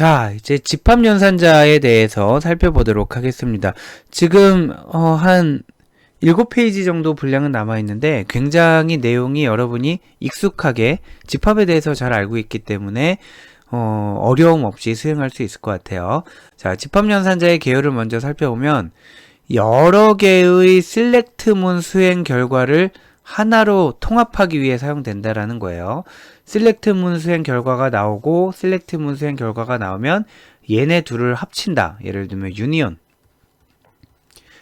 자, 이제 집합 연산자에 대해서 살펴보도록 하겠습니다. 지금 어, 한 7페이지 정도 분량은 남아 있는데 굉장히 내용이 여러분이 익숙하게 집합에 대해서 잘 알고 있기 때문에 어, 어려움 없이 수행할 수 있을 것 같아요. 자, 집합연산자의 개요를 먼저 살펴보면 여러 개의 셀렉트문 수행 결과를 하나로 통합하기 위해 사용된다라는 거예요. 셀렉트문 수행 결과가 나오고 셀렉트문 수행 결과가 나오면 얘네 둘을 합친다. 예를 들면 유니온.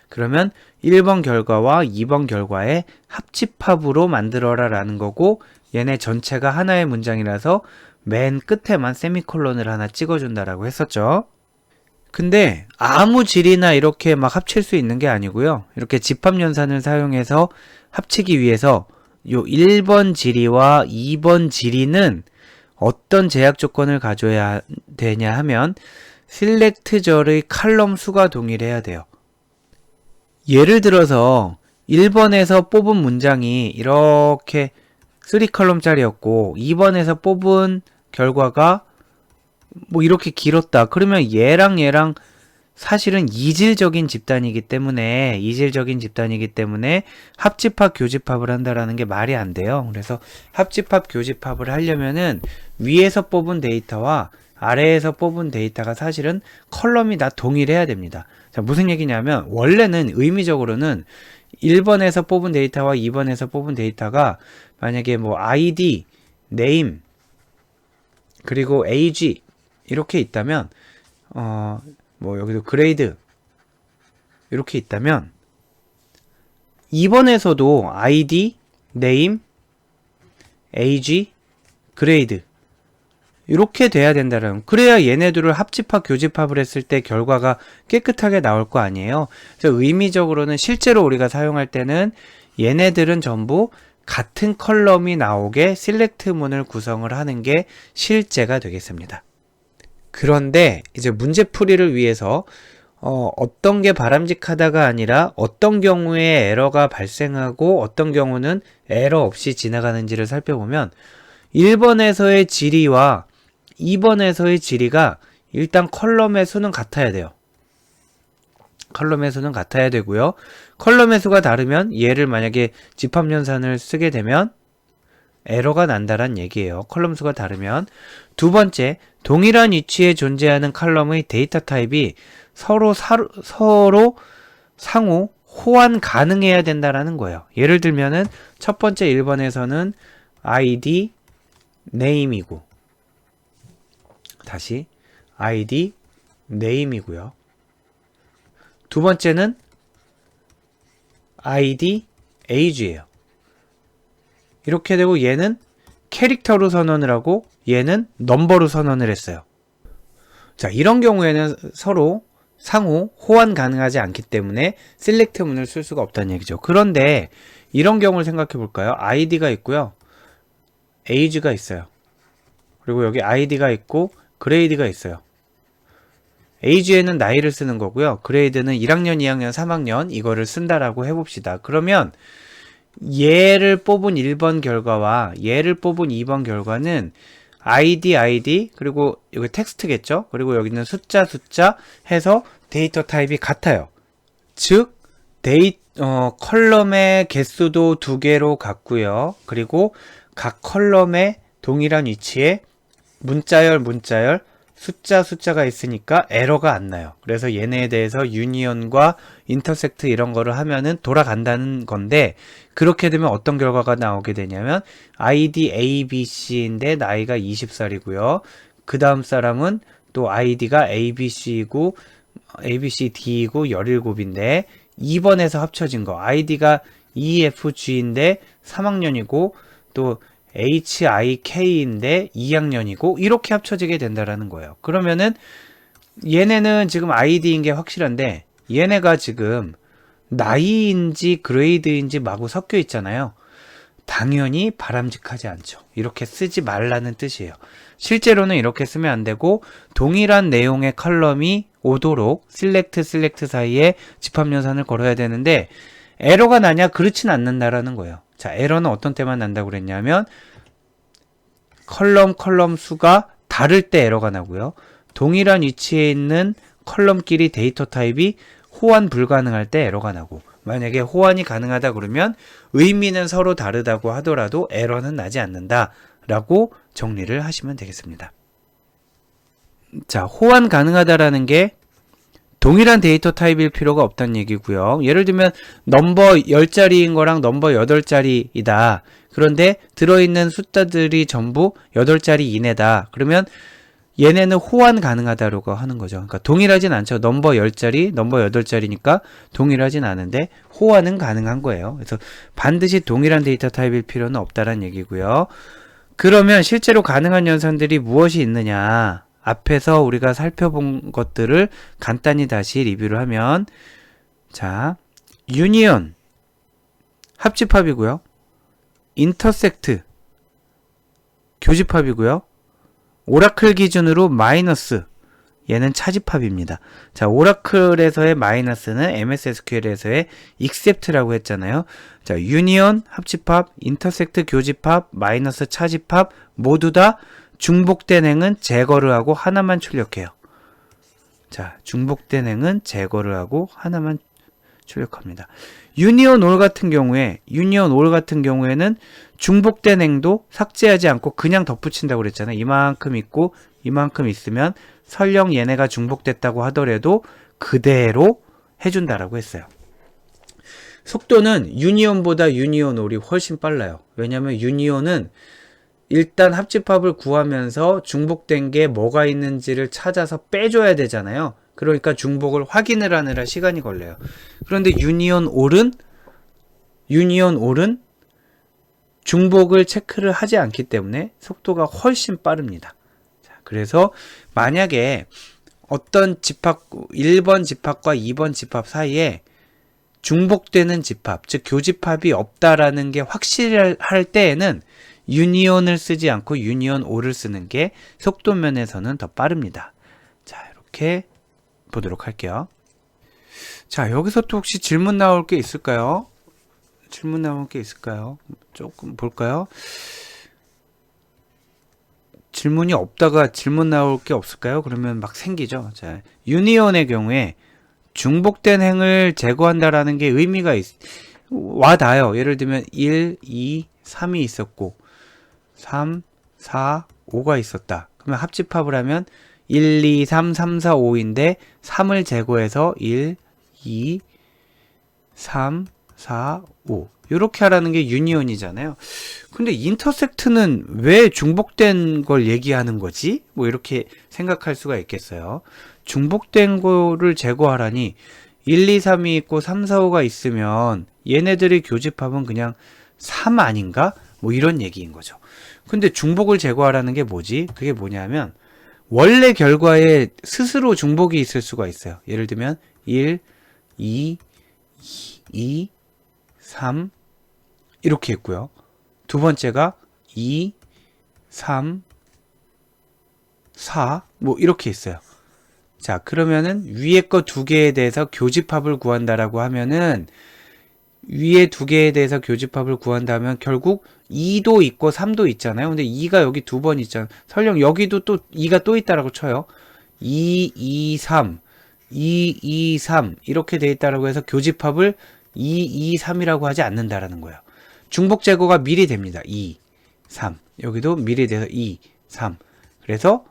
그러면 1번 결과와 2번 결과의 합집합으로 만들어라 라는 거고 얘네 전체가 하나의 문장이라서 맨 끝에만 세미콜론을 하나 찍어준다라고 했었죠. 근데 아무 질이나 이렇게 막 합칠 수 있는 게 아니고요. 이렇게 집합연산을 사용해서 합치기 위해서 요 1번 지리와 2번 지리는 어떤 제약 조건을 가져야 되냐 하면 셀렉트절의 칼럼 수가 동일해야 돼요. 예를 들어서 1번에서 뽑은 문장이 이렇게 3컬럼짜리였고 2번에서 뽑은 결과가 뭐 이렇게 길었다. 그러면 얘랑 얘랑 사실은 이질적인 집단이기 때문에 이질적인 집단이기 때문에 합집합 교집합을 한다라는 게 말이 안 돼요. 그래서 합집합 교집합을 하려면은 위에서 뽑은 데이터와 아래에서 뽑은 데이터가 사실은 컬럼이 다 동일해야 됩니다. 자, 무슨 얘기냐면 원래는 의미적으로는 1번에서 뽑은 데이터와 2번에서 뽑은 데이터가 만약에 뭐 ID, name 그리고 age 이렇게 있다면 어 뭐 여기도 그레이드 이렇게 있다면 2번에서도 ID, name, age, 그레이드 이렇게 돼야 된다는 그래야 얘네들을 합집합 교집합을 했을 때 결과가 깨끗하게 나올 거 아니에요. 그래서 의미적으로는 실제로 우리가 사용할 때는 얘네들은 전부 같은 컬럼이 나오게 셀렉트 문을 구성을 하는 게 실제가 되겠습니다. 그런데 이제 문제 풀이를 위해서 어, 어떤 게 바람직하다가 아니라 어떤 경우에 에러가 발생하고 어떤 경우는 에러 없이 지나가는지를 살펴보면 1번에서의 지리와 2번에서의 지리가 일단 컬럼의 수는 같아야 돼요. 컬럼의 수는 같아야 되고요. 컬럼의 수가 다르면 얘를 만약에 집합연산을 쓰게 되면 에러가 난다란 얘기예요. 컬럼 수가 다르면 두 번째, 동일한 위치에 존재하는 컬럼의 데이터 타입이 서로 사로, 서로 상호 호환 가능해야 된다라는 거예요. 예를 들면은 첫 번째 1번에서는 id name이고 다시 id name이고요. 두 번째는 id age예요. 이렇게 되고 얘는 캐릭터로 선언을 하고 얘는 넘버로 선언을 했어요. 자, 이런 경우에는 서로 상호 호환 가능하지 않기 때문에 셀렉트 문을 쓸 수가 없다는 얘기죠. 그런데 이런 경우를 생각해 볼까요? id가 있고요. age가 있어요. 그리고 여기 id가 있고 그레이드가 있어요. age에는 나이를 쓰는 거고요. 그레이드는 1학년, 2학년, 3학년 이거를 쓴다라고 해봅시다. 그러면 얘를 뽑은 1번 결과와 얘를 뽑은 2번 결과는 id, id 그리고 여기 텍스트겠죠? 그리고 여기는 숫자, 숫자 해서 데이터 타입이 같아요. 즉 데이 어, 컬럼의 개수도 두 개로 같고요. 그리고 각 컬럼의 동일한 위치에 문자열, 문자열, 숫자, 숫자가 있으니까 에러가 안 나요. 그래서 얘네에 대해서 유니언과 인터섹트 이런 거를 하면은 돌아간다는 건데 그렇게 되면 어떤 결과가 나오게 되냐면 ID ABC인데 나이가 20살이고요. 그 다음 사람은 또 ID가 ABC이고 ABCD이고 17인데 2번에서 합쳐진 거 ID가 EFG인데 3학년이고 또 HIK인데 2학년이고 이렇게 합쳐지게 된다라는 거예요. 그러면은 얘네는 지금 ID인 게 확실한데 얘네가 지금 나이인지 그레이드인지 마구 섞여 있잖아요. 당연히 바람직하지 않죠. 이렇게 쓰지 말라는 뜻이에요. 실제로는 이렇게 쓰면 안 되고 동일한 내용의 컬럼이 오도록 select, select 사이에 집합연산을 걸어야 되는데 에러가 나냐? 그렇진 않는다라는 거예요. 자, 에러는 어떤 때만 난다고 그랬냐면 컬럼 컬럼 수가 다를 때 에러가 나고요. 동일한 위치에 있는 컬럼끼리 데이터 타입이 호환 불가능할 때 에러가 나고 만약에 호환이 가능하다 그러면 의미는 서로 다르다고 하더라도 에러는 나지 않는다 라고 정리를 하시면 되겠습니다. 자, 호환 가능하다라는 게 동일한 데이터 타입일 필요가 없다는 얘기고요. 예를 들면 넘버 10자리인 거랑 넘버 8자리이다. 그런데 들어있는 숫자들이 전부 8자리 이내다. 그러면 얘네는 호환 가능하다라고 하는 거죠. 그러니까 동일하진 않죠. 넘버 10자리, 넘버 8자리니까 동일하진 않은데 호환은 가능한 거예요. 그래서 반드시 동일한 데이터 타입일 필요는 없다라는 얘기고요. 그러면 실제로 가능한 연산들이 무엇이 있느냐? 앞에서 우리가 살펴본 것들을 간단히 다시 리뷰를 하면 자, 유니온 합집합이고요. 인터섹트 교집합이고요. 오라클 기준으로 마이너스 얘는 차집합입니다. 자, 오라클에서의 마이너스는 MS SQL에서의 except라고 했잖아요. 자, 유니온 합집합, 인터섹트 교집합, 마이너스 차집합 모두 다 중복된 행은 제거를 하고 하나만 출력해요. 자, 중복된 행은 제거를 하고 하나만 출력합니다. 유니온 올 같은 경우에 유니온 올 같은 경우에는 중복된 행도 삭제하지 않고 그냥 덧붙인다고 그랬잖아요. 이만큼 있고 이만큼 있으면 설령 얘네가 중복됐다고 하더라도 그대로 해준다라고 했어요. 속도는 유니온보다 유니온 올이 훨씬 빨라요. 왜냐하면 유니온은 일단 합집합을 구하면서 중복된 게 뭐가 있는지를 찾아서 빼줘야 되잖아요. 그러니까 중복을 확인을 하느라 시간이 걸려요. 그런데 유니온 올은 유니온 올은 중복을 체크를 하지 않기 때문에 속도가 훨씬 빠릅니다. 자, 그래서 만약에 어떤 집합 1번 집합과 2번 집합 사이에 중복되는 집합, 즉 교집합이 없다라는 게 확실할 때에는 유니온을 쓰지 않고 유니온 오를 쓰는 게 속도 면에서는 더 빠릅니다. 자, 이렇게 보도록 할게요. 자, 여기서 또 혹시 질문 나올 게 있을까요? 질문 나올 게 있을까요? 조금 볼까요? 질문이 없다가 질문 나올 게 없을까요? 그러면 막 생기죠. 자, 유니온의 경우에 중복된 행을 제거한다라는 게 의미가 있, 와 닿아요. 예를 들면 1, 2, 3이 있었고 3, 4, 5가 있었다. 그러면 합집합을 하면 1, 2, 3, 3, 4, 5인데 3을 제거해서 1, 2, 3, 4, 5. 이렇게 하라는 게 유니온이잖아요. 근데 인터섹트는 왜 중복된 걸 얘기하는 거지? 뭐 이렇게 생각할 수가 있겠어요. 중복된 거를 제거하라니 1, 2, 3이 있고 3, 4, 5가 있으면 얘네들의 교집합은 그냥 3 아닌가? 뭐 이런 얘기인 거죠. 근데 중복을 제거하라는 게 뭐지? 그게 뭐냐면 원래 결과에 스스로 중복이 있을 수가 있어요. 예를 들면 1, 2, 2, 3 이렇게 있고요. 두 번째가 2, 3, 4 뭐 이렇게 있어요. 자, 그러면은 위에 거 두 개에 대해서 교집합을 구한다라고 하면은 위에 두 개에 대해서 교집합을 구한다면 결국 2도 있고 3도 있잖아요. 근데 2가 여기 두 번 있잖아요. 설령 여기도 또 2가 또 있다라고 쳐요. 2, 2, 3, 2, 2, 3 이렇게 돼 있다라고 해서 교집합을 2, 2, 3이라고 하지 않는다라는 거예요. 중복 제거가 미리 됩니다. 2, 3 여기도 미리 돼서 2, 3 그래서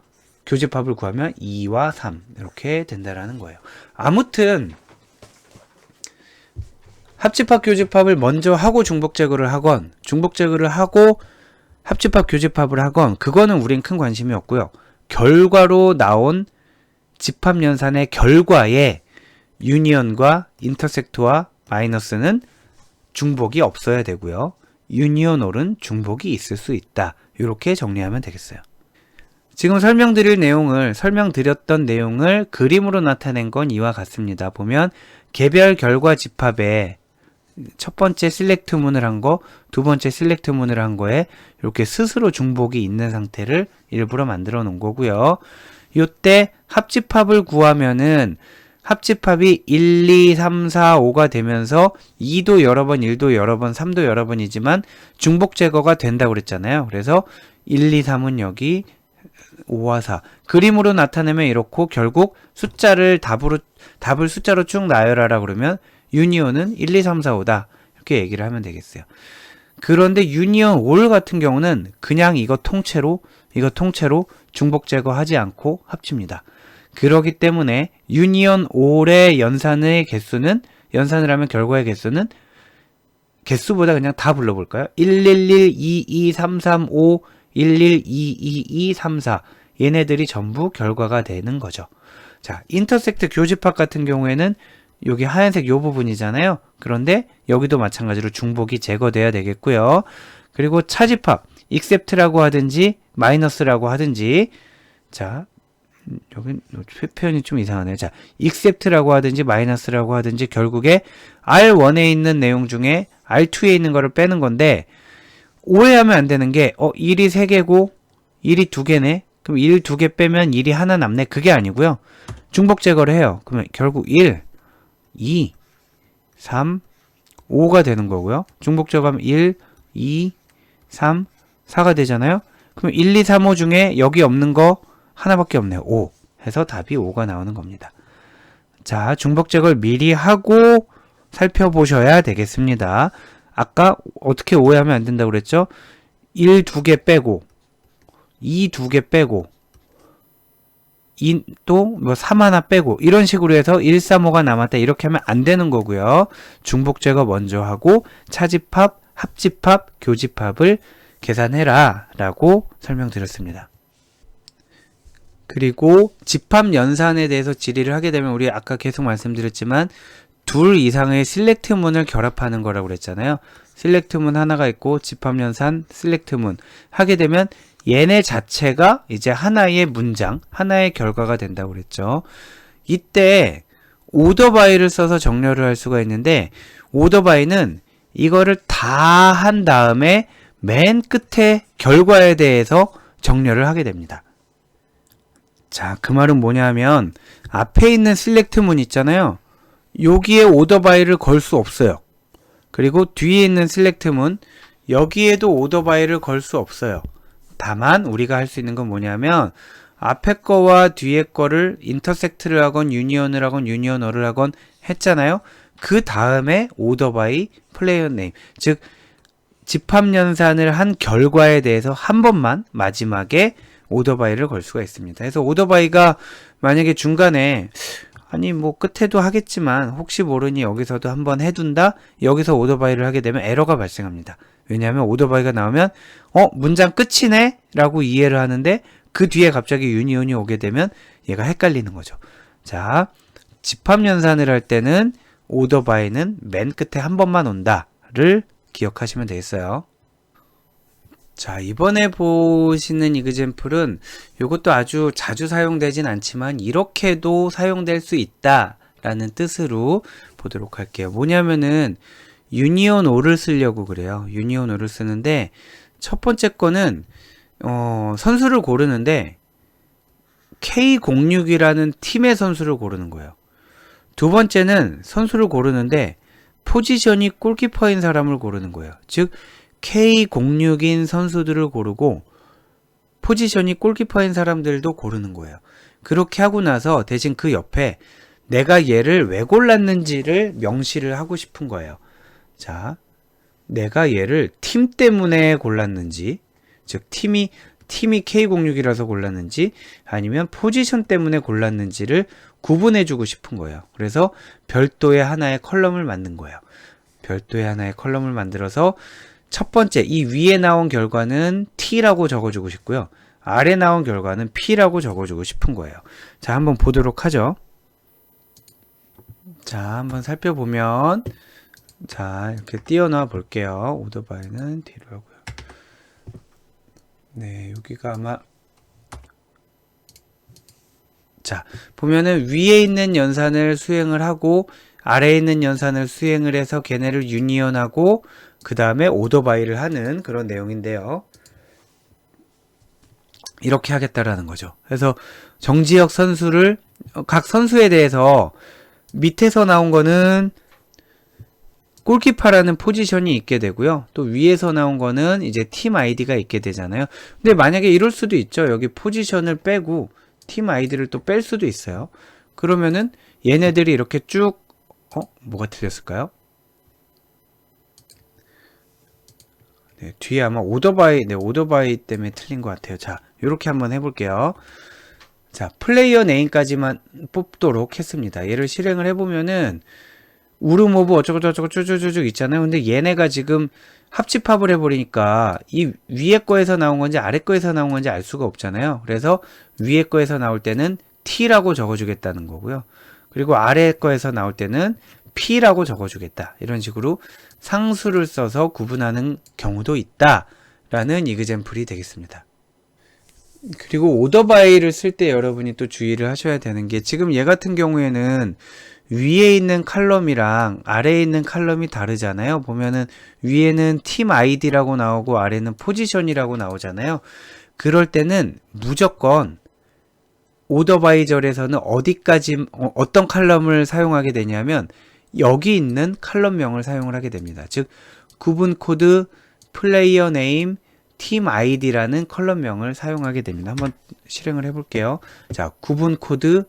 교집합을 구하면 2와 3 이렇게 된다라는 거예요. 아무튼 합집합 교집합을 먼저 하고 중복 제거를 하건 중복 제거를 하고 합집합 교집합을 하건 그거는 우린 큰 관심이 없고요. 결과로 나온 집합 연산의 결과에 유니언과 인터섹트와 마이너스는 중복이 없어야 되고요. 유니온올은 중복이 있을 수 있다. 이렇게 정리하면 되겠어요. 지금 설명드릴 내용을 설명드렸던 내용을 그림으로 나타낸 건 이와 같습니다. 보면 개별 결과 집합에 첫 번째 실렉트 문을 한 거, 두 번째 실렉트 문을 한 거에 이렇게 스스로 중복이 있는 상태를 일부러 만들어 놓은 거고요. 이때 합집합을 구하면은 합집합이 1, 2, 3, 4, 5가 되면서 2도 여러 번, 1도 여러 번, 3도 여러 번이지만 중복 제거가 된다고 그랬잖아요. 그래서 1, 2, 3은 여기, 5와 4. 그림으로 나타내면 이렇고 결국 숫자를 답으로 답을 숫자로 쭉 나열하라 그러면 유니온은 1, 2, 3, 4, 5다. 이렇게 얘기를 하면 되겠어요. 그런데 유니온 올 같은 경우는 그냥 이거 통째로 이거 통째로 중복 제거하지 않고 합칩니다. 그러기 때문에 유니온 올의 연산의 개수는 연산을 하면 결과의 개수는 개수보다 그냥 다 불러볼까요? 111, 22, 335, 11, 222, 34 얘네들이 전부 결과가 되는 거죠. 자, 인터섹트 교집합 같은 경우에는 여기 하얀색 요 부분이잖아요. 그런데 여기도 마찬가지로 중복이 제거돼야 되겠고요. 그리고 차집합, except라고 하든지 마이너스라고 하든지 자, 음, 여기 표현이 좀 이상하네요. 자, except라고 하든지 마이너스라고 하든지 결국에 R1에 있는 내용 중에 R2에 있는 거를 빼는 건데 오해하면 안 되는 게 어, 1이 3개고 1이 2개네. 그럼 1 2개 빼면 1이 하나 남네. 그게 아니고요. 중복 제거를 해요. 그러면 결국 1 2, 3, 5가 되는 거고요. 중복 제거하면 1, 2, 3, 4가 되잖아요. 그럼 1, 2, 3, 5 중에 여기 없는 거 하나밖에 없네요. 5 해서 답이 5가 나오는 겁니다. 자, 중복 제거를 미리 하고 살펴보셔야 되겠습니다. 아까 어떻게 오해하면 안 된다고 그랬죠? 1, 2개 빼고 2, 2개 빼고 또뭐 3 하나 빼고 이런 식으로 해서 1, 3, 5가 남았다 이렇게 하면 안 되는 거고요. 중복 제거 먼저 하고 차집합, 합집합, 교집합을 계산해라 라고 설명드렸습니다. 그리고 집합 연산에 대해서 질의를 하게 되면 우리 아까 계속 말씀드렸지만 둘 이상의 실렉트문을 결합하는 거라고 그랬잖아요. 실렉트문 하나가 있고 집합 연산, 실렉트문 하게 되면 얘네 자체가 이제 하나의 문장, 하나의 결과가 된다고 그랬죠. 이때 오더바이를 써서 정렬을 할 수가 있는데 오더바이는 이거를 다 한 다음에 맨 끝에 결과에 대해서 정렬을 하게 됩니다. 자, 그 말은 뭐냐면 앞에 있는 select 문 있잖아요. 여기에 오더바이를 걸 수 없어요. 그리고 뒤에 있는 select 문 여기에도 오더바이를 걸 수 없어요. 다만 우리가 할 수 있는 건 뭐냐면 앞에 거와 뒤에 거를 인터섹트를 하건 유니언을 하건 유니언어를 하건 했잖아요. 그 다음에 오더 바이 플레이어 네임 즉 집합 연산을 한 결과에 대해서 한 번만 마지막에 오더 바이를 걸 수가 있습니다. 그래서 오더 바이가 만약에 중간에 아니 뭐 끝에도 하겠지만 혹시 모르니 여기서도 한번 해둔다 여기서 오더 바이를 하게 되면 에러가 발생합니다. 왜냐하면 오더바이가 나오면 어 문장 끝이네 라고 이해를 하는데 그 뒤에 갑자기 유니온이 오게 되면 얘가 헷갈리는 거죠. 자 집합 연산을 할 때는 오더바이는 맨 끝에 한 번만 온다를 기억하시면 되겠어요. 자 이번에 보시는 이그젠플은 이것도 아주 자주 사용되진 않지만 이렇게도 사용될 수 있다 라는 뜻으로 보도록 할게요 뭐냐면은 유니온 오를 쓰려고 그래요. 유니온 오를 쓰는데 첫 번째 거는 어, 선수를 고르는데 K06이라는 팀의 선수를 고르는 거예요. 두 번째는 선수를 고르는데 포지션이 골키퍼인 사람을 고르는 거예요. 즉 K06인 선수들을 고르고 포지션이 골키퍼인 사람들도 고르는 거예요. 그렇게 하고 나서 대신 그 옆에 내가 얘를 왜 골랐는지를 명시를 하고 싶은 거예요. 자, 내가 얘를 팀 때문에 골랐는지, 즉 팀이 팀이 K06이라서 골랐는지 아니면 포지션 때문에 골랐는지를 구분해 주고 싶은 거예요. 그래서 별도의 하나의 컬럼을 만든 거예요. 별도의 하나의 컬럼을 만들어서 첫 번째 이 위에 나온 결과는 T라고 적어주고 싶고요. 아래 나온 결과는 P라고 적어주고 싶은 거예요. 자, 한번 보도록 하죠. 자, 한번 살펴보면 자, 이렇게 띄워놔 볼게요. 오토바이는 뒤로 하고요. 네, 여기가 아마 자, 보면은 위에 있는 연산을 수행을 하고 아래에 있는 연산을 수행을 해서 걔네를 유니언하고 그 다음에 오토바이를 하는 그런 내용인데요. 이렇게 하겠다라는 거죠. 그래서 정지혁 선수를 각 선수에 대해서 밑에서 나온 거는 골키퍼라는 포지션이 있게 되고요. 또 위에서 나온 거는 이제 팀 아이디가 있게 되잖아요. 근데 만약에 이럴 수도 있죠. 여기 포지션을 빼고 팀 아이디를 또 뺄 수도 있어요. 그러면은 얘네들이 이렇게 쭉 어? 뭐가 틀렸을까요? 네, 뒤에 아마 오더바이, 네, 오더바이 때문에 틀린 것 같아요. 자, 이렇게 한번 해볼게요. 자, 플레이어 네임까지만 뽑도록 했습니다. 얘를 실행을 해보면은, 우르모브 어쩌고저쩌고 쭉쭉쭉 있잖아요. 근데 얘네가 지금 합집합을 해버리니까 이 위에 거에서 나온 건지 아래 거에서 나온 건지 알 수가 없잖아요. 그래서 위에 거에서 나올 때는 T라고 적어주겠다는 거고요. 그리고 아래 거에서 나올 때는 P라고 적어주겠다. 이런 식으로 상수를 써서 구분하는 경우도 있다 라는 이그젠플이 되겠습니다. 그리고 오더바이를 쓸 때 여러분이 또 주의를 하셔야 되는 게 지금 얘 같은 경우에는 위에 있는 칼럼이랑 아래에 있는 칼럼이 다르잖아요. 보면은 위에는 팀 아이디라고 나오고 아래는 포지션이라고 나오잖아요. 그럴 때는 무조건 오더바이절에서는 어디까지 어, 어떤 칼럼을 사용하게 되냐면 여기 있는 칼럼명을 사용을 하게 됩니다. 즉 구분 코드 플레이어 네임 팀 아이디라는 컬럼명을 사용하게 됩니다. 한번 실행을 해볼게요. 자, 구분 코드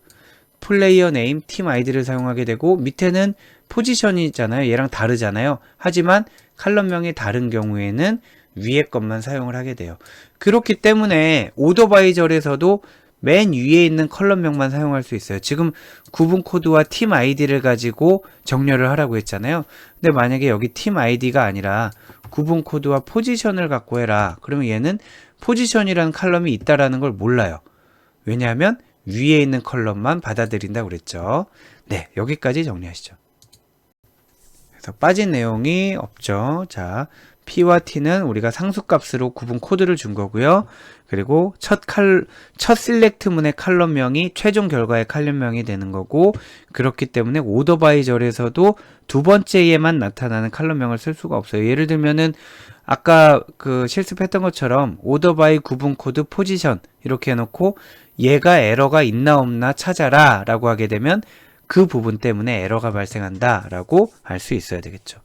플레이어 네임 팀 아이디를 사용하게 되고 밑에는 포지션이잖아요. 얘랑 다르잖아요. 하지만 칼럼명이 다른 경우에는 위에 것만 사용을 하게 돼요. 그렇기 때문에 오더바이절에서도 맨 위에 있는 컬럼명만 사용할 수 있어요. 지금 구분 코드와 팀 아이디를 가지고 정렬을 하라고 했잖아요. 근데 만약에 여기 팀 아이디가 아니라 구분 코드와 포지션을 갖고 해라. 그러면 얘는 포지션이라는 칼럼이 있다라는 걸 몰라요. 왜냐하면 위에 있는 컬럼만 받아들인다고 그랬죠. 네, 여기까지 정리하시죠. 그래서 빠진 내용이 없죠. 자, P와 T는 우리가 상수값으로 구분 코드를 준 거고요. 그리고 첫 칼, 첫 실렉트문의 칼럼명이 최종 결과의 칼럼명이 되는 거고, 그렇기 때문에 오더바이절에서도 두 번째에만 나타나는 칼럼명을 쓸 수가 없어요. 예를 들면은, 아까 그 실습했던 것처럼 오더바이 구분 코드 포지션 이렇게 해놓고 얘가 에러가 있나 없나 찾아라 라고 하게 되면 그 부분 때문에 에러가 발생한다 라고 할수 있어야 되겠죠.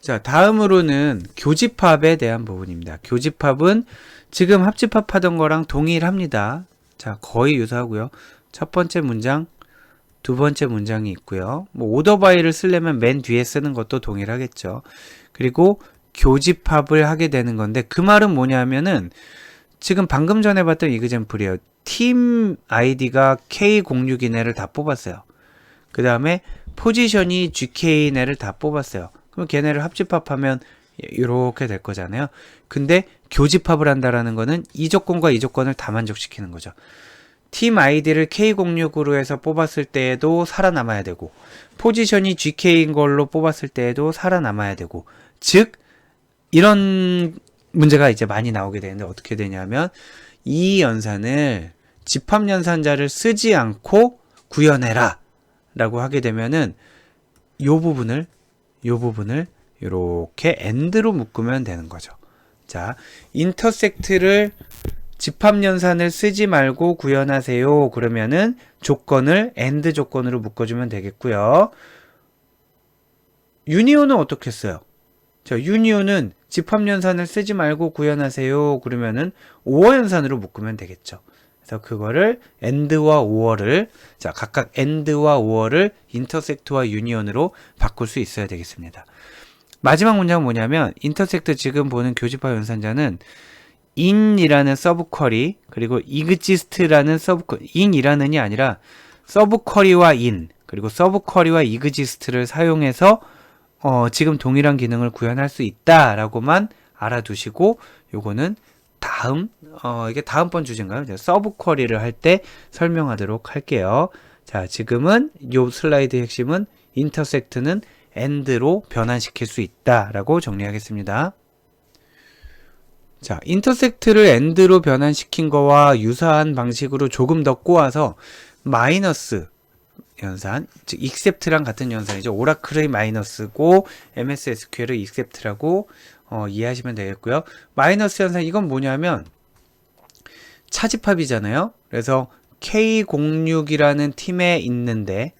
자, 다음으로는 교집합에 대한 부분입니다. 교집합은 지금 합집합 하던 거랑 동일합니다. 자, 거의 유사하고요. 첫 번째 문장, 두 번째 문장이 있고요. 뭐 오더바이를 쓰려면 맨 뒤에 쓰는 것도 동일하겠죠. 그리고 교집합을 하게 되는 건데 그 말은 뭐냐면은 지금 방금 전에 봤던 이그젠플이에요. 팀 아이디가 K06이네를 다 뽑았어요. 그 다음에 포지션이 GK네를 다 뽑았어요. 그럼 걔네를 합집합하면 이렇게 될 거잖아요. 근데 교집합을 한다라는 거는 이 조건과 이 조건을 다 만족시키는 거죠. 팀 아이디를 K06으로 해서 뽑았을 때에도 살아남아야 되고 포지션이 GK인 걸로 뽑았을 때에도 살아남아야 되고 즉 이런 문제가 이제 많이 나오게 되는데 어떻게 되냐면 이 연산을 집합 연산자를 쓰지 않고 구현해라 라고 하게 되면은 요 부분을 요 부분을 이렇게 end로 묶으면 되는 거죠. 자, 인터섹트를 집합 연산을 쓰지 말고 구현하세요. 그러면은 조건을 end 조건으로 묶어주면 되겠고요. 유니온은 어떻게 써요? 자, 유니온은 집합 연산을 쓰지 말고 구현하세요. 그러면은 5어 연산으로 묶으면 되겠죠. 그래서 그거를 end와 5어를 자, 각각 end와 5어를 인터섹트와 유니온으로 바꿀 수 있어야 되겠습니다. 마지막 문장은 뭐냐면 인터섹트 지금 보는 교집합 연산자는 in이라는 서브 쿼리 그리고 exist라는 서브 쿼리 in이라는이 아니라 서브 쿼리와 in 그리고 서브 쿼리와 exist를 사용해서 어, 지금 동일한 기능을 구현할 수 있다라고만 알아두시고 요거는 다음 어, 이게 다음번 주제인가요? 서브 쿼리를 할 때 설명하도록 할게요. 자, 지금은 요 슬라이드의 핵심은 인터섹트는 end로 변환시킬 수 있다라고 정리하겠습니다. 자, 인터섹트를 end로 변환시킨 거와 유사한 방식으로 조금 더 꼬아서 마이너스 연산, 즉 except랑 같은 연산이죠. 오라클의 마이너스고 MS SQL의 except라고 어, 이해하시면 되겠고요. 마이너스 연산 이건 뭐냐면 차집합이잖아요. 그래서 K06이라는 팀에 있는데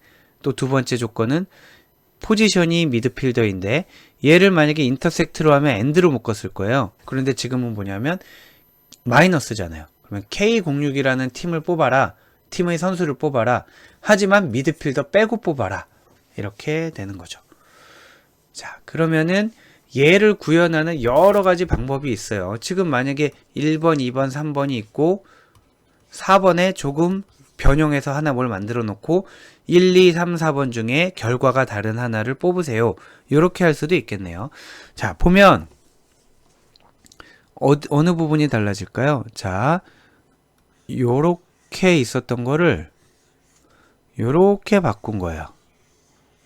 또 두 번째 조건은 포지션이 미드필더인데 얘를 만약에 인터섹트로 하면 엔드로 묶었을 거예요. 그런데 지금은 뭐냐면 마이너스잖아요. 그러면 K06이라는 팀을 뽑아라. 팀의 선수를 뽑아라. 하지만 미드필더 빼고 뽑아라. 이렇게 되는 거죠. 자, 그러면은 얘를 구현하는 여러 가지 방법이 있어요. 지금 만약에 1번, 2번, 3번이 있고 4번에 조금 변형해서 하나 뭘 만들어 놓고 1, 2, 3, 4번 중에 결과가 다른 하나를 뽑으세요. 이렇게 할 수도 있겠네요. 자, 보면 어, 어느 부분이 달라질까요? 자, 요렇게 있었던 거를 요렇게 바꾼 거예요.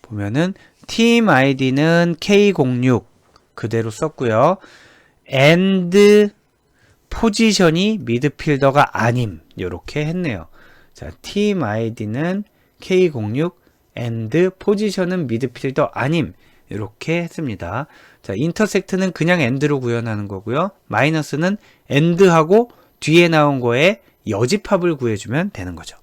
보면은 팀 아이디는 K06 그대로 썼고요. and 포지션이 미드필더가 아님 요렇게 했네요. 자, 팀 아이디는 K06 and 포지션은 미드필더 아님 이렇게 했습니다. 자, 인터섹트는 그냥 end로 구현하는 거고요. 마이너스는 end하고 뒤에 나온 거에 여집합을 구해주면 되는 거죠.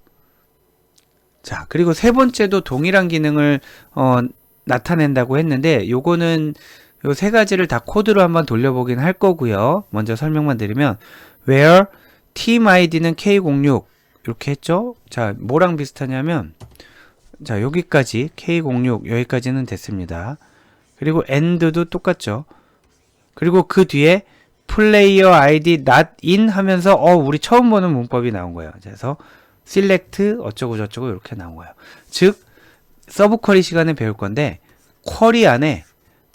자, 그리고 세 번째도 동일한 기능을 어, 나타낸다고 했는데 요거는 요세 가지를 다 코드로 한번 돌려보긴 할 거고요. 먼저 설명만 드리면 where team id는 K06 이렇게 했죠. 자, 뭐랑 비슷하냐면 자, 여기까지 K06 여기까지는 됐습니다. 그리고 end도 똑같죠. 그리고 그 뒤에 플레이어 아이디 not in 하면서 어 우리 처음 보는 문법이 나온 거예요. 그래서 select 어쩌고 저쩌고 이렇게 나온 거예요. 즉 서브 쿼리 시간에 배울 건데 쿼리 안에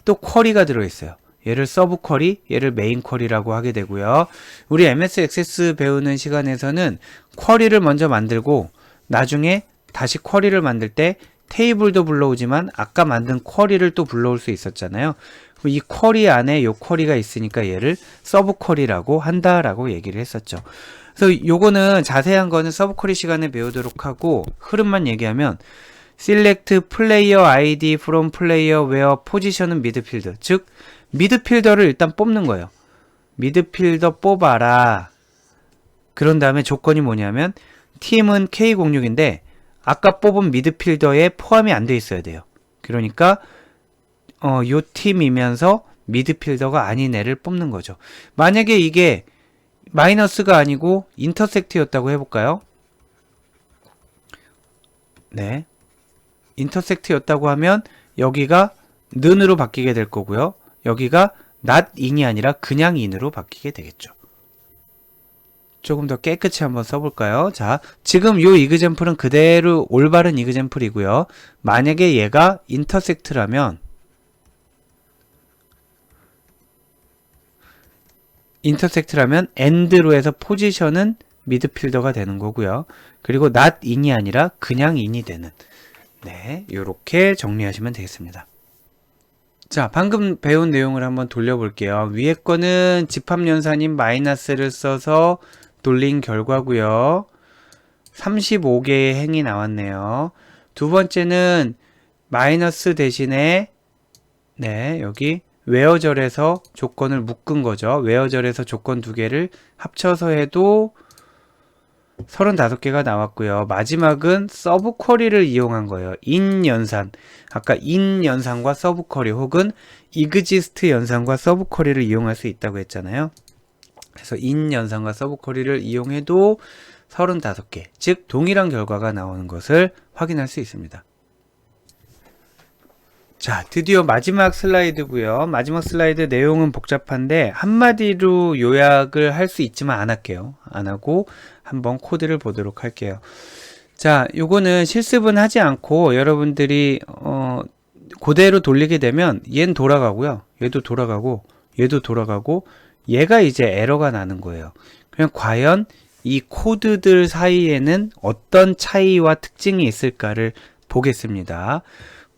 또 쿼리가 들어 있어요. 얘를 서브 쿼리, 얘를 메인 쿼리라고 하게 되고요. 우리 MS 액세스 배우는 시간에서는 쿼리를 먼저 만들고 나중에 다시 쿼리를 만들 때 테이블도 불러오지만 아까 만든 쿼리를 또 불러올 수 있었잖아요. 이 쿼리 안에 요 쿼리가 있으니까 얘를 서브 쿼리라고 한다라고 얘기를 했었죠. 그래서 요거는 자세한 거는 서브 쿼리 시간에 배우도록 하고 흐름만 얘기하면 select player ID from player where position은 미드필더. 즉 미드필더를 일단 뽑는 거예요. 미드필더 뽑아라. 그런 다음에 조건이 뭐냐면 팀은 K06인데 아까 뽑은 미드필더에 포함이 안 돼 있어야 돼요. 그러니까 어, 요 팀이면서 미드필더가 아닌 애를 뽑는 거죠. 만약에 이게 마이너스가 아니고 인터섹트였다고 해볼까요? 네. 인터섹트였다고 하면 여기가 는으로 바뀌게 될 거고요. 여기가 not in이 아니라 그냥 in으로 바뀌게 되겠죠. 조금 더 깨끗이 한번 써볼까요? 자, 지금 요 이그젠플은 그대로 올바른 이그젠플이고요. 만약에 얘가 인터섹트라면 인터섹트라면 end로 해서 포지션은 미드필더가 되는 거고요. 그리고 not in이 아니라 그냥 in이 되는 네, 요렇게 정리하시면 되겠습니다. 자, 방금 배운 내용을 한번 돌려볼게요. 위에 거는 집합연산인 마이너스를 써서 돌린 결과고요. 35개의 행이 나왔네요. 두 번째는 마이너스 대신에 네, 여기 웨어절에서 조건을 묶은 거죠. 웨어절에서 조건 두 개를 합쳐서 해도 35개가 나왔고요. 마지막은 서브 쿼리를 이용한 거예요. 인 연산. 아까 인 연산과 서브 쿼리 혹은 이그지스트 연산과 서브 쿼리를 이용할 수 있다고 했잖아요. 그래서 인 연산과 서브 쿼리를 이용해도 35개, 즉 동일한 결과가 나오는 것을 확인할 수 있습니다. 자, 드디어 마지막 슬라이드고요. 마지막 슬라이드 내용은 복잡한데 한마디로 요약을 할 수 있지만 안 할게요. 안 하고 한번 코드를 보도록 할게요. 자, 요거는 실습은 하지 않고 여러분들이 어 그대로 돌리게 되면 얘는 돌아가고요. 얘도 돌아가고 얘도 돌아가고 얘가 이제 에러가 나는 거예요. 그냥 과연 이 코드들 사이에는 어떤 차이와 특징이 있을까를 보겠습니다.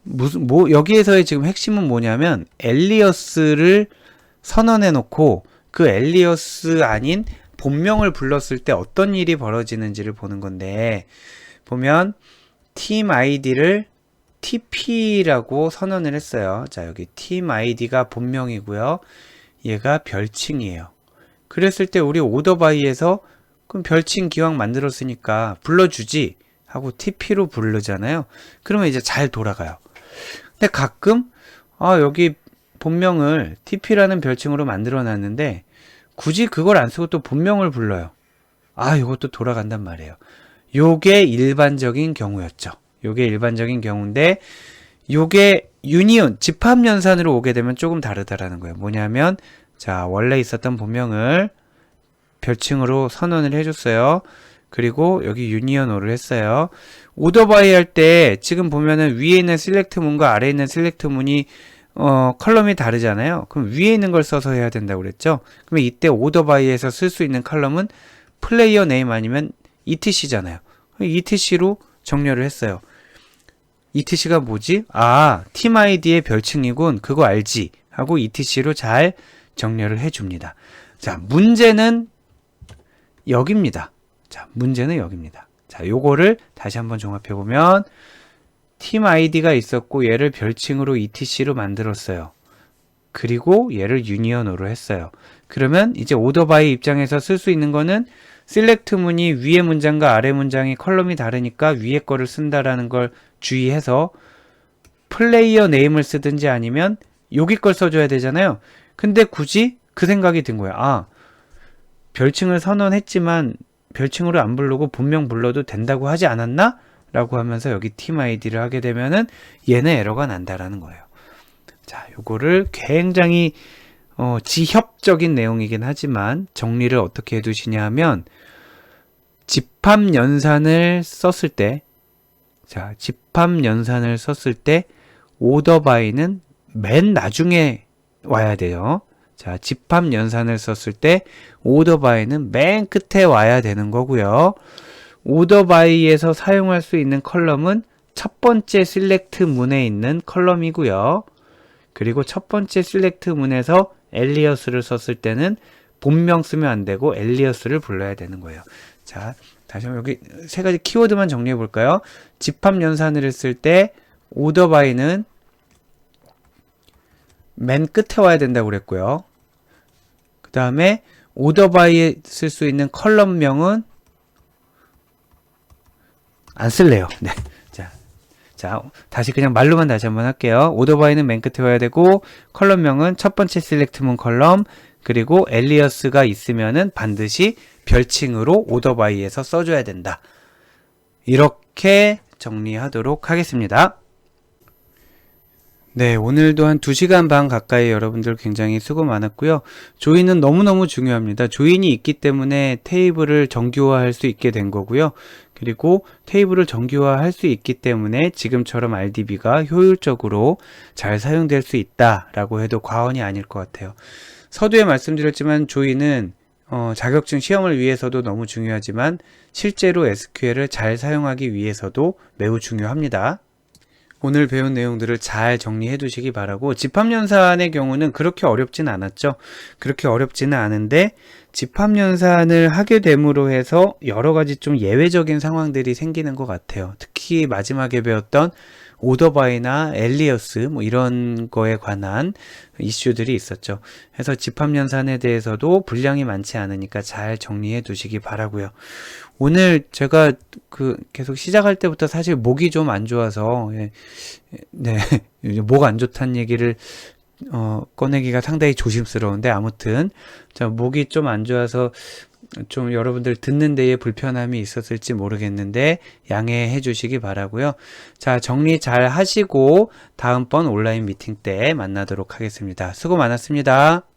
무슨 뭐 여기에서의 지금 핵심은 뭐냐면 엘리어스를 선언해 놓고 그 엘리어스 아닌 본명을 불렀을 때 어떤 일이 벌어지는지를 보는 건데 보면 팀 아이디를 TP라고 선언을 했어요. 자, 여기 팀 아이디가 본명이고요. 얘가 별칭이에요. 그랬을 때 우리 오더바이에서 그럼 별칭 기왕 만들었으니까 불러주지 하고 TP로 부르잖아요. 그러면 이제 잘 돌아가요. 근데 가끔 아 여기 본명을 TP라는 별칭으로 만들어 놨는데 굳이 그걸 안 쓰고 또 본명을 불러요. 아, 이것도 돌아간단 말이에요. 요게 일반적인 경우였죠. 요게 일반적인 경우인데 요게 유니온 집합 연산으로 오게 되면 조금 다르다라는 거예요. 뭐냐면 자, 원래 있었던 본명을 별칭으로 선언을 해 줬어요. 그리고 여기 유니언오를 했어요. 오더바이 할 때 지금 보면은 위에 있는 셀렉트 문과 아래에 있는 셀렉트 문이 어, 컬럼이 다르잖아요. 그럼 위에 있는 걸 써서 해야 된다고 그랬죠. 그러면 이때 오더 바이에서 쓸 수 있는 컬럼은 플레이어 네임 아니면 etc잖아요. etc로 정렬을 했어요. etc가 뭐지? 아, 팀 아이디의 별칭이군. 그거 알지? 하고 etc로 잘 정렬을 해 줍니다. 자, 문제는 여기입니다. 자, 문제는 여기입니다. 자, 요거를 다시 한번 종합해 보면 팀 아이디가 있었고 얘를 별칭으로 etc로 만들었어요. 그리고 얘를 유니언으로 했어요. 그러면 이제 오더바이 입장에서 쓸 수 있는 거는 셀렉트 문이 위에 문장과 아래 문장이 컬럼이 다르니까 위에 거를 쓴다라는 걸 주의해서 플레이어 네임을 쓰든지 아니면 여기 걸 써줘야 되잖아요. 근데 굳이 그 생각이 든 거야. 아, 별칭을 선언했지만 별칭으로 안 부르고 본명 불러도 된다고 하지 않았나? 라고 하면서 여기 팀 아이디를 하게 되면은 얘는 에러가 난다라는 거예요. 자, 요거를 굉장히 어, 지협적인 내용이긴 하지만 정리를 어떻게 해두시냐 하면 집합 연산을 썼을 때 자, 집합 연산을 썼을 때 오더 바이는 맨 나중에 와야 돼요. 자, 집합 연산을 썼을 때 오더 바이는 맨 끝에 와야 되는 거고요. 오더 바이에서 사용할 수 있는 컬럼은 첫 번째 실렉트 문에 있는 컬럼이고요. 그리고 첫 번째 실렉트 문에서 엘리어스를 썼을 때는 본명 쓰면 안 되고 엘리어스를 불러야 되는 거예요. 자, 다시 한번 여기 세 가지 키워드만 정리해 볼까요? 집합 연산을 했을 때 오더 바이는 맨 끝에 와야 된다고 그랬고요. 그 다음에 오더 바이에 쓸 수 있는 컬럼명은 안 쓸래요. 네. 자, 자, 다시 그냥 말로만 다시 한번 할게요. 오더바이는 맨 끝에 와야 되고, 컬럼명은 첫 번째 셀렉트문 컬럼, 그리고 엘리어스가 있으면은 반드시 별칭으로 오더바이에서 써줘야 된다. 이렇게 정리하도록 하겠습니다. 네, 오늘도 한 2시간 반 가까이 여러분들 굉장히 수고 많았고요. 조인은 너무너무 중요합니다. 조인이 있기 때문에 테이블을 정규화할 수 있게 된 거고요. 그리고 테이블을 정규화할 수 있기 때문에 지금처럼 RDB가 효율적으로 잘 사용될 수 있다라고 해도 과언이 아닐 것 같아요. 서두에 말씀드렸지만 조인은 어, 자격증 시험을 위해서도 너무 중요하지만 실제로 SQL을 잘 사용하기 위해서도 매우 중요합니다. 오늘 배운 내용들을 잘 정리해 두시기 바라고 집합연산의 경우는 그렇게 어렵진 않았죠. 그렇게 어렵지는 않은데 집합연산을 하게 됨으로 해서 여러 가지 좀 예외적인 상황들이 생기는 것 같아요. 특히 마지막에 배웠던 오더바이나 엘리어스 뭐 이런 거에 관한 이슈들이 있었죠. 그래서 집합연산에 대해서도 분량이 많지 않으니까 잘 정리해 두시기 바라고요. 오늘 제가 그 계속 시작할 때부터 사실 목이 좀 안 좋아서 예, 네, 목 안 좋다는 얘기를 어, 꺼내기가 상당히 조심스러운데 아무튼 자 목이 좀 안 좋아서 좀 여러분들 듣는 데에 불편함이 있었을지 모르겠는데 양해해 주시기 바라고요. 자, 정리 잘 하시고 다음번 온라인 미팅 때 만나도록 하겠습니다. 수고 많았습니다.